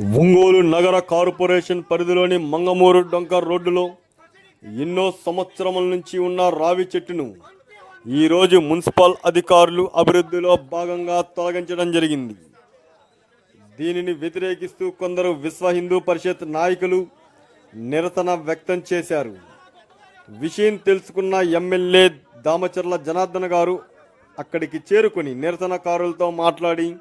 ఒంగోలు నగర కార్పొరేషన్ పరిధిలోని మంగమూరు డొంక రోడ్డులో ఎన్నో సంవత్సరముల నుంచి ఉన్న రావి చెట్టును ఈరోజు మున్సిపల్ అధికారులు అభివృద్ధిలో భాగంగా తొలగించడం జరిగింది. దీనిని వ్యతిరేకిస్తూ కొందరు విశ్వ హిందూ పరిషత్ నాయకులు నిరసన వ్యక్తం చేశారు. విషయం తెలుసుకున్న ఎమ్మెల్యే దామచర్ల జనార్దన్ గారు అక్కడికి చేరుకుని నిరసనకారులతో మాట్లాడి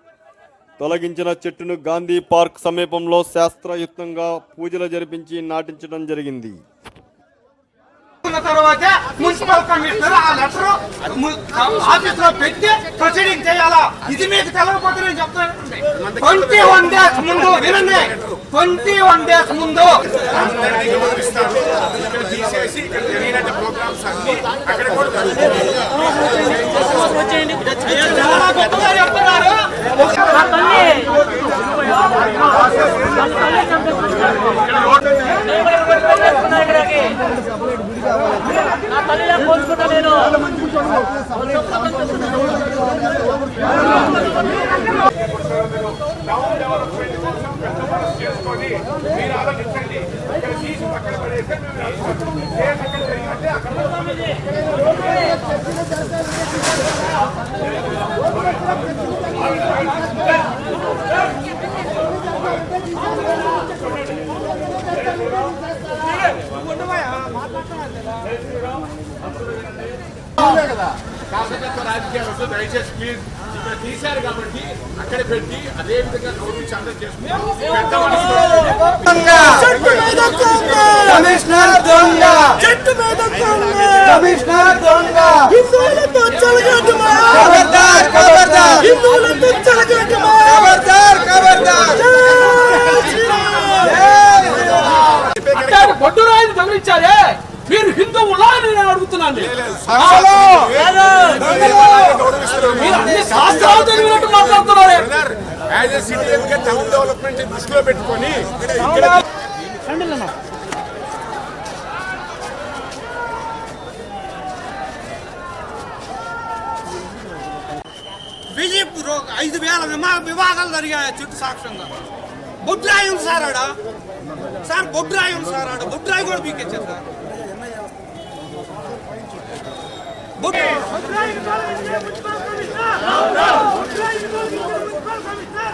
తొలగించిన చెట్టును గాంధీ పార్క్ సమీపంలో శాస్త్రయుక్తంగా పూజలు జరిపించి నాటించడం జరిగింది. ఉన్న తర్వాత మున్సిపల్ కమిషనర్ ఆ లెటర్ ఆఫీస్లో పెట్టి ప్రొసీడింగ్ చేయాలా? ఇది మీకు తెలవకపోతే నేను చెప్తాను. ట్వంటీ వన్ డేస్ ముందు వినండి. ట్వంటీ వన్ డేస్ ముందు ప్రోగ్రామ్స్ అన్ని అక్కడ కూడా డౌన్ డెవలప్మెంట్ కోసం పెద్ద మనసు చేసుకొని మీరు ఆలోచించండి ఇక్కడ తీసి పక్కన పడేస్తే రాజకీయాలు దయచేసి ప్లీజ్ ఇక్కడ తీశారు కాబట్టి అక్కడ పెట్టి అదే విధంగా బొడ్డు రాయిని తగిలించారే మీరు హిందువులా అని నేను అడుగుతున్నాను. శాస్త్రాలు చదివినట్టు మాట్లాడుతున్నారు. యాజ్ ఎ సిటిజన్గా టౌన్ డెవలప్మెంట్ దృష్టిలో పెట్టుకొని ఇక్కడ ఐదు వేల విమా వివాహాలు జరిగాయి చుట్టూ సాక్ష్యంగా. బొడ్రాయి సార్ ఆడ? సార్ బొడ్రాయి సార్ ఆడ? బొడ్రాయి కూడా పీకెచ్చారు సార్. బొడ్రాయి దాన్ని ఎందుకు అంత క్రూరంగా తీసే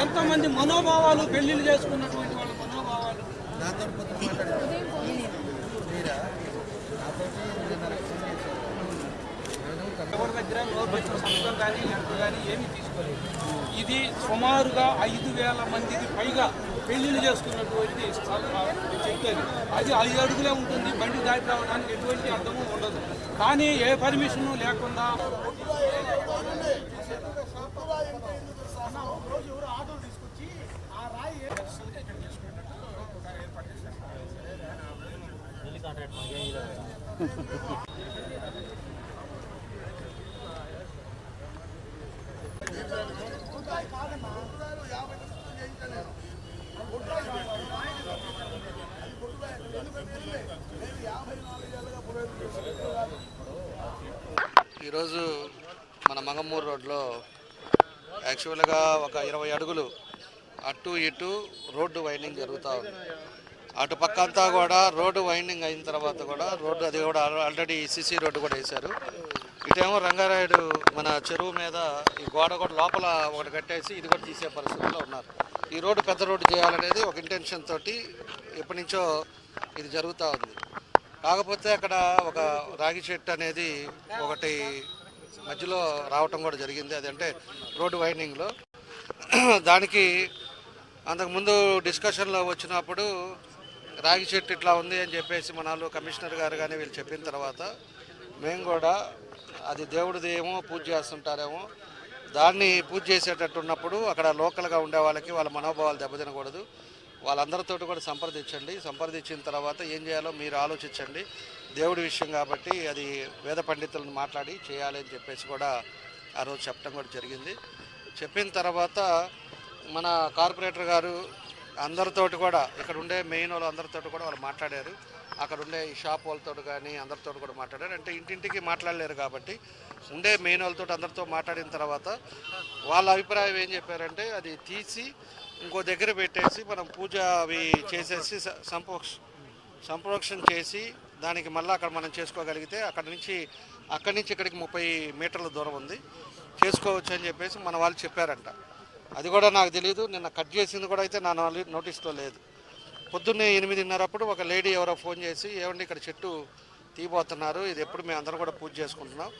ఎంతమంది మనోభావాలు పెళ్ళిళ్ళు చేసుకున్నటువంటి వాళ్ళ మనోభావాలు? ఎవరి దగ్గర నోరు వచ్చిన సంతకం కానీ లెక్క కానీ ఏమి తీసుకోలేదు ఇది సుమారుగా ఐదు వేల మందికి పైగా పెళ్ళిళ్ళు చేసుకున్నటువంటి స్థలం చెప్పేది అది ఐదు అడుగులే ఉంటుంది. బండి దాటి రావడానికి ఎటువంటి అర్థము ఉండదు. కానీ ఏ పర్మిషను లేకుండా ఈరోజు మన మంగమూరు రోడ్లో యాక్చువల్గా ఒక ఇరవై అడుగులు అటు ఇటు రోడ్డు వైండింగ్ జరుగుతూ ఉంది. అటు పక్క అంతా కూడా రోడ్డు వైండింగ్ అయిన తర్వాత కూడా రోడ్డు అది కూడా ఆల్రెడీ సిసి రోడ్డు కూడా వేశారు. ఇటేమో రంగారాయుడు మన చెరువు మీద ఈ గోడ కూడా లోపల ఒకటి కట్టేసి ఇది కూడా తీసే పరిస్థితిలో ఉన్నారు. ఈ రోడ్డు పెద్ద రోడ్డు చేయాలనేది ఒక ఇంటెన్షన్ తోటి ఎప్పటి నుంచో ఇది జరుగుతూ ఉంది. కాకపోతే అక్కడ ఒక రాగి చెట్టు అనేది ఒకటి మధ్యలో రావటం కూడా జరిగింది. అదంటే రోడ్డు వైండింగ్లో. దానికి అంతకుముందు డిస్కషన్లో వచ్చినప్పుడు రాగి చెట్టు ఇట్లా ఉంది అని చెప్పేసి మన కమిషనర్ గారు కానీ వీళ్ళు చెప్పిన తర్వాత మేము కూడా అది దేవుడిది ఏమో పూజ చేస్తుంటారేమో దాన్ని పూజ చేసేటట్టు ఉన్నప్పుడు అక్కడ లోకల్గా ఉండే వాళ్ళకి వాళ్ళ మనోభావాలు దెబ్బతినకూడదు. వాళ్ళందరితో కూడా సంప్రదించండి. సంప్రదించిన తర్వాత ఏం చేయాలో మీరు ఆలోచించండి. దేవుడి విషయం కాబట్టి అది వేద పండితులను మాట్లాడి చేయాలి అని చెప్పేసి కూడా ఆ రోజు చెప్పడం కూడా జరిగింది. చెప్పిన తర్వాత మన కార్పొరేటర్ గారు అందరితోటి కూడా ఇక్కడ ఉండే మెయిన్ వాళ్ళు అందరితో కూడా వాళ్ళు మాట్లాడారు. అక్కడ ఉండే ఈ షాప్ వాళ్ళతో కానీ అందరితో కూడా మాట్లాడారు. అంటే ఇంటింటికి మాట్లాడలేరు కాబట్టి ఉండే మెయిన్ వాళ్ళతో అందరితో మాట్లాడిన తర్వాత వాళ్ళ అభిప్రాయం ఏం చెప్పారంటే అది తీసి ఇంకో దగ్గర పెట్టేసి మనం పూజ అవి చేసేసి సంప్రోక్ష సంప్రోక్షణ చేసి దానికి మళ్ళీ అక్కడ మనం చేసుకోగలిగితే అక్కడ నుంచి అక్కడి నుంచి ఇక్కడికి ముప్పై మీటర్ల దూరం ఉంది. చేసుకోవచ్చు అని చెప్పేసి మన వాళ్ళు చెప్పారంట. అది కూడా నాకు తెలియదు నిన్న కట్ చేసింది కూడా అయితే నా నోటీస్లో లేదు. పొద్దున్నే ఎనిమిదిన్నర అప్పుడు ఒక లేడీ ఎవరో ఫోన్ చేసి ఏమండి ఇక్కడ చెట్టు తీయబోతున్నారు. ఇది ఎప్పుడు మేము అందరం కూడా పూజ చేసుకుంటున్నాం.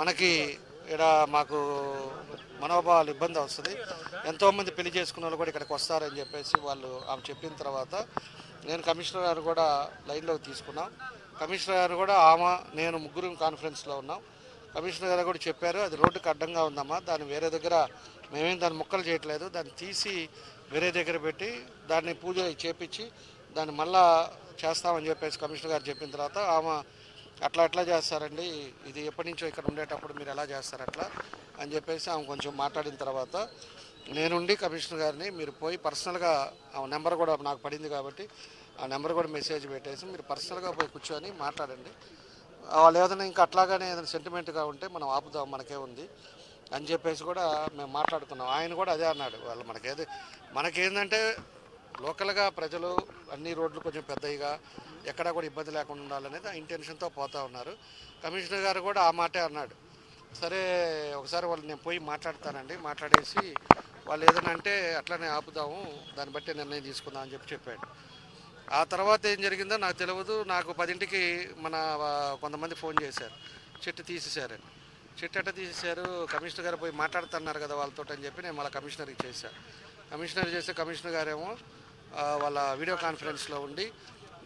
మనకి ఇక్కడ మాకు మనోభావాలు ఇబ్బంది వస్తుంది. ఎంతోమంది పెళ్ళి చేసుకున్న వాళ్ళు కూడా ఇక్కడికి వస్తారని చెప్పేసి వాళ్ళు ఆమె చెప్పిన తర్వాత నేను కమిషనర్ గారు కూడా లైన్లోకి తీసుకున్నాం. కమిషనర్ గారు కూడా ఆమె నేను ముగ్గురు కాన్ఫరెన్స్లో ఉన్నాం. కమిషనర్ గారు కూడా చెప్పారు అది రోడ్డుకు అడ్డంగా ఉందమ్మా దాన్ని వేరే దగ్గర మేమేం దాన్ని ముక్కలు చేయట్లేదు దాన్ని తీసి వేరే దగ్గర పెట్టి దాన్ని పూజ చేపించి దాన్ని మళ్ళా చేస్తామని చెప్పేసి కమిషనర్ గారు చెప్పిన తర్వాత ఆమె అట్లా అట్లా చేస్తారండి. ఇది ఎప్పటి నుంచో ఇక్కడ ఉండేటప్పుడు మీరు ఎలా చేస్తారు అట్లా అని చెప్పేసి ఆమె కొంచెం మాట్లాడిన తర్వాత నేనుండి కమిషనర్ గారిని మీరు పోయి పర్సనల్గా ఆ నెంబర్ కూడా నాకు పడింది కాబట్టి ఆ నెంబర్ కూడా మెసేజ్ పెట్టేసి మీరు పర్సనల్గా పోయి కూర్చొని మాట్లాడండి. వాళ్ళు ఏదైనా ఇంకా అట్లాగానే ఏదైనా సెంటిమెంట్గా ఉంటే మనం ఆపుదాం మనకే ఉంది అని చెప్పేసి కూడా మేము మాట్లాడుకున్నాం ఆయన కూడా అదే అన్నాడు. వాళ్ళు మనకేది మనకేందంటే లోకల్గా ప్రజలు అన్ని రోడ్లు కొంచెం పెద్దయిగా ఎక్కడా కూడా ఇబ్బంది లేకుండా ఉండాలనేది ఆ ఇంటెన్షన్తో పోతా ఉన్నారు. కమిషనర్ గారు కూడా ఆ మాటే అన్నాడు. సరే ఒకసారి వాళ్ళు నేను పోయి మాట్లాడతానండి. మాట్లాడేసి వాళ్ళు ఏదైనా అంటే అట్లనే ఆపుదాము దాన్ని బట్టి నిర్ణయం తీసుకుందాం అని చెప్పి చెప్పాడు. ఆ తర్వాత ఏం జరిగిందో నాకు తెలియదు నాకు పదింటికి మన కొంతమంది ఫోన్ చేశారు. చెట్టు తీసేశారని. చెట్టు అట్ట తీసేశారు? కమిషనర్ గారు పోయి మాట్లాడుతున్నారు కదా వాళ్ళతో అని చెప్పి నేను మళ్ళీ కమిషనర్కి చేశాను కమిషనర్ చేస్తే కమిషనర్ గారేమో వాళ్ళ వీడియో కాన్ఫరెన్స్లో ఉండి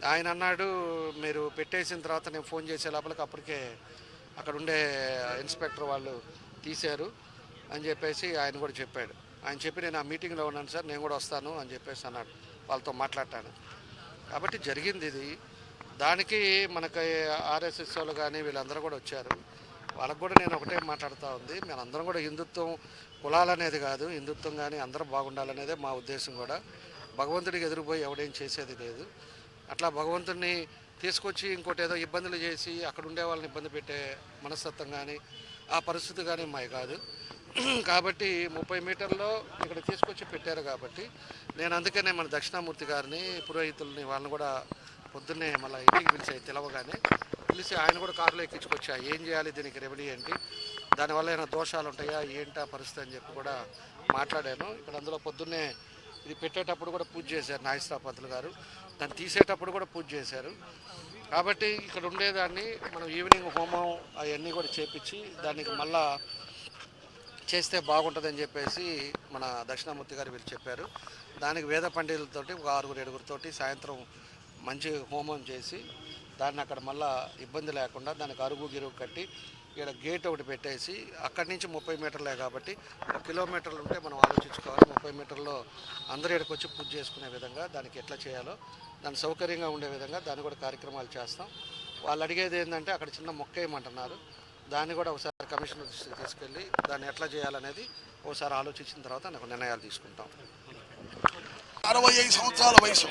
ఆయన అన్నాడు మీరు పెట్టేసిన తర్వాత నేను ఫోన్ చేసే లోపలికి అప్పటికే అక్కడ ఉండే ఇన్స్పెక్టర్ వాళ్ళు తీశారు అని చెప్పేసి ఆయన కూడా చెప్పాడు. ఆయన చెప్పి నేను ఆ మీటింగ్లో ఉన్నాను సార్ నేను కూడా వస్తాను అని చెప్పేసి అన్నాడు. వాళ్ళతో మాట్లాడటాను కాబట్టి జరిగింది ఇది. దానికి మనకి ఆర్ఎస్ఎస్ వాళ్ళు కానీ వీళ్ళందరూ కూడా వచ్చారు. వాళ్ళకు కూడా నేను ఒకటే మాట్లాడుతూ ఉంది. మేమందరం కూడా హిందుత్వం కులాలనేది కాదు. హిందుత్వం కానీ అందరూ బాగుండాలనేదే మా ఉద్దేశం కూడా. భగవంతుడికి ఎదురుపోయి ఎవడేం చేసేది లేదు. అట్లా భగవంతుడిని తీసుకొచ్చి ఇంకోటి ఏదో ఇబ్బందులు చేసి అక్కడ ఉండే వాళ్ళని ఇబ్బంది పెట్టే మనస్తత్వం కానీ ఆ పరిస్థితి కానీ మాది కాదు. కాబట్టి ముప్పై మీటర్లో ఇక్కడ తీసుకొచ్చి పెట్టారు కాబట్టి నేను అందుకనే మన దక్షిణామూర్తి గారిని పురోహితుల్ని వాళ్ళని కూడా పొద్దున్నే మళ్ళీ ఇంటికి పిలిచాయి తెలవగానే పిలిచి ఆయన కూడా కారులో ఎక్కించుకొచ్చా ఏం చేయాలి దీనికి రెమెడీ ఏంటి దానివల్ల ఏమైనా దోషాలు ఉంటాయా ఏంటా పరిస్థితి అని చెప్పి కూడా మాట్లాడాను. ఇక్కడ అందులో పొద్దున్నే ఇది పెట్టేటప్పుడు కూడా పూజ చేశారు నాగేశ్వర పంతులు గారు. దాన్ని తీసేటప్పుడు కూడా పూజ చేశారు. కాబట్టి ఇక్కడ ఉండేదాన్ని మనం ఈవినింగ్ హోమం అవన్నీ కూడా చేపించి దానికి మళ్ళా చేస్తే బాగుంటుందని చెప్పేసి మన దక్షిణామూర్తి గారు వీళ్ళు చెప్పారు. దానికి వేద పండితులతోటి ఒక ఆరుగురు ఏడుగురితోటి సాయంత్రం మంచి హోమం చేసి దాన్ని అక్కడ మళ్ళా ఇబ్బంది లేకుండా దానికి అరుగు గిరుగు కట్టి ఇక్కడ గేట్ ఒకటి పెట్టేసి అక్కడి నుంచి ముప్పై మీటర్లే కాబట్టి ఒక కిలోమీటర్లు ఉంటే మనం ఆలోచించుకోవాలి. ముప్పై మీటర్లో అందరూ ఇక్కడికి వచ్చి పూజ చేసుకునే విధంగా దానికి ఎట్లా చేయాలో దాని సౌకర్యంగా ఉండే విధంగా దాన్ని కూడా కార్యక్రమాలు చేస్తాం. వాళ్ళు అడిగేది ఏంటంటే అక్కడ చిన్న మొక్క వేయమంటున్నారు దాన్ని కూడా ఒకసారి కమిషనర్ దృష్టికి తీసుకెళ్ళి దాన్ని ఎట్లా చేయాలనేది ఒకసారి ఆలోచించిన తర్వాత నాకు నిర్ణయాలు తీసుకుంటాం. అరవై ఐదు సంవత్సరాల వయసు.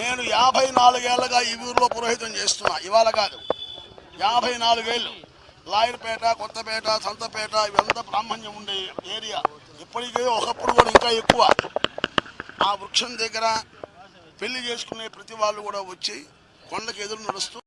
నేను యాభై నాలుగేళ్ళుగా ఈ ఊరిలో పురోహితం చేస్తున్నా. ఇవాళ కాదు. యాభై నాలుగేళ్ళు. లాయర్పేట కొత్తపేట సంతపేట ఇవంతా బ్రాహ్మణ్యం ఉండే ఏరియా. ఇప్పటికే ఒకప్పుడు కూడా ఇంకా ఎక్కువ. ఆ వృక్షం దగ్గర పెళ్ళి చేసుకునే ప్రతి వాళ్ళు కూడా వచ్చి కొండకు ఎదురు నడుస్తూ